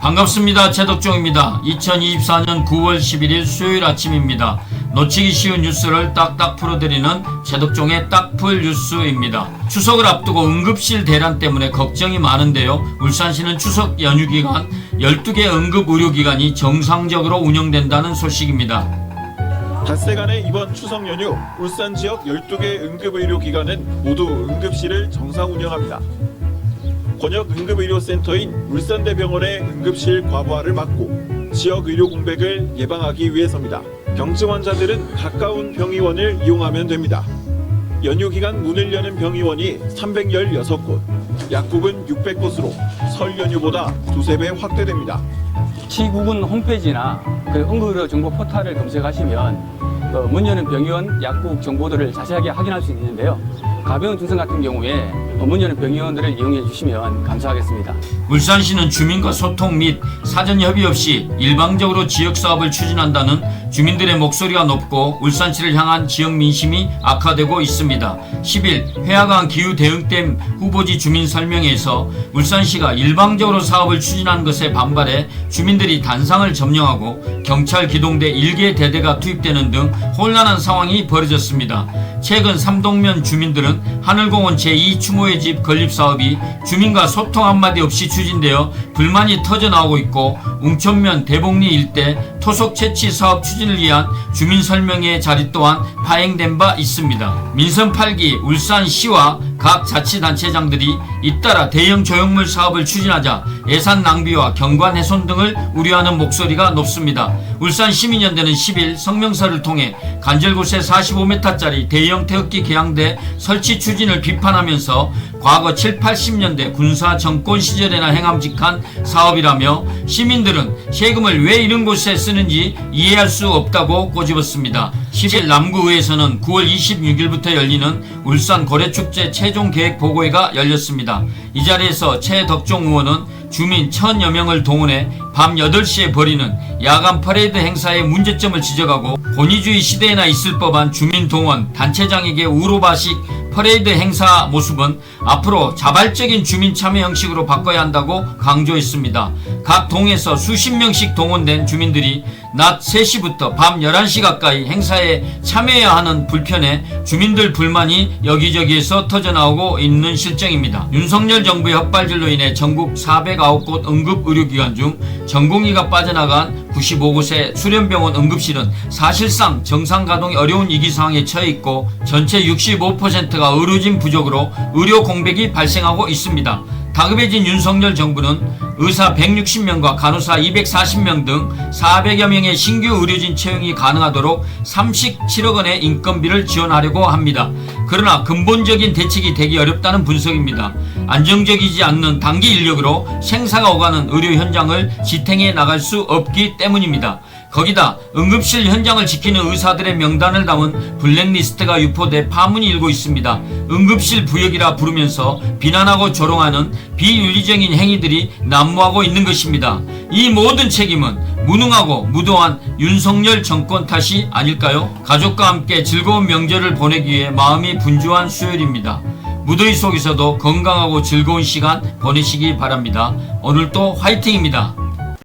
반갑습니다. 최덕종입니다. 2024년 9월 11일 수요일 아침입니다. 놓치기 쉬운 뉴스를 딱딱 풀어드리는 최덕종의 딱풀 뉴스입니다. 추석을 앞두고 응급실 대란 때문에 걱정이 많은데요. 울산시는 추석 연휴 기간 12개 응급 의료기관이 정상적으로 운영된다는 소식입니다. 닷새간의 이번 추석 연휴 울산 지역 12개 응급의료기관은 모두 응급실을 정상 운영합니다. 권역 응급의료센터인 울산대병원의 응급실 과부하를 막고 지역 의료 공백을 예방하기 위해서입니다. 병증 환자들은 가까운 병의원을 이용하면 됩니다. 연휴 기간 문을 여는 병의원이 316곳, 약국은 600곳으로 설 연휴보다 두세 배 확대됩니다. 시국은 홈페이지나 그 응급의료 정보 포털을 검색하시면 어, 문 여는 병의원 약국 정보들을 자세하게 확인할 수 있는데요. 가벼운 증상 같은 경우에 어, 문 여는 병의원들을 이용해 주시면 감사하겠습니다. 울산시는 주민과 소통 및 사전 협의 없이 일방적으로 지역 사업을 추진한다는 주민들의 목소리가 높고 울산시를 향한 지역 민심이 악화되고 있습니다. 10일 회화강 기후 대응댐 후보지 주민 설명회에서 울산시가 일방적으로 사업을 추진한 것에 반발해 주민들이 단상을 점령하고 경찰 기동대 일개 대대가 투입되는 등 혼란한 상황이 벌어졌습니다. 최근 삼동면 주민들은 하늘공원 제2추모의 집 건립 사업이 주민과 소통 한마디 없이 추진되어 불만이 터져나오고 있고 웅천면 대복리 일대 토속 채취 사업 추진을 위한 주민 설명회 자리 또한 파행된 바 있습니다. 민선 8기 울산시와 각 자치단체장들이 잇따라 대형 조형물 사업을 추진하자 예산 낭비와 경관 훼손 등을 우려하는 목소리가 높습니다. 울산 시민연대는 10일 성명서를 통해 간절곶에 45m짜리 대형 태극기 개양대 설치 추진을 비판하면서 과거 7, 80년대 군사 정권 시절에나 행함직한 사업이라며 시민들은 세금을 왜 이런 곳에 쓰는지 이해할 수 없다고 꼬집었습니다. 10일 남구의회에서는 9월 26일부터 열리는 울산 고래축제 최종 계획 보고회가 열렸습니다. 이 자리에서 최덕종 의원은 주민 천여 명을 동원해 밤 8시에 벌이는 야간 퍼레이드 행사의 문제점을 지적하고 권위주의 시대에나 있을 법한 주민 동원 단체장에게 우로바식 퍼레이드 행사 모습은 앞으로 자발적인 주민 참여 형식으로 바꿔야 한다고 강조했습니다. 각 동에서 수십 명씩 동원된 주민들이 낮 3시부터 밤 11시 가까이 행사에 참여해야 하는 불편에 주민들 불만이 여기저기에서 터져나오고 있는 실정입니다. 윤석열 정부의 헛발질로 인해 전국 409곳 응급의료기관 중 전공의가 빠져나간 95곳의 수련병원 응급실은 사실상 정상 가동이 어려운 위기 상황에 처해 있고 전체 65%가 의료진 부족으로 의료 공백이 발생하고 있습니다. 다급해진 윤석열 정부는 의사 160명과 간호사 240명 등 400여 명의 신규 의료진 채용이 가능하도록 37억 원의 인건비를 지원하려고 합니다. 그러나 근본적인 대책이 되기 어렵다는 분석입니다. 안정적이지 않는 단기 인력으로 생사가 오가는 의료 현장을 지탱해 나갈 수 없기 때문입니다. 거기다 응급실 현장을 지키는 의사들의 명단을 담은 블랙리스트가 유포돼 파문이 일고 있습니다. 응급실 부역이라 부르면서 비난하고 조롱하는 비윤리적인 행위들이 난무하고 있는 것입니다. 이 모든 책임은 무능하고 무도한 윤석열 정권 탓이 아닐까요? 가족과 함께 즐거운 명절을 보내기 위해 마음이 분주한 수요일입니다. 무더위 속에서도 건강하고 즐거운 시간 보내시기 바랍니다. 오늘도 화이팅입니다.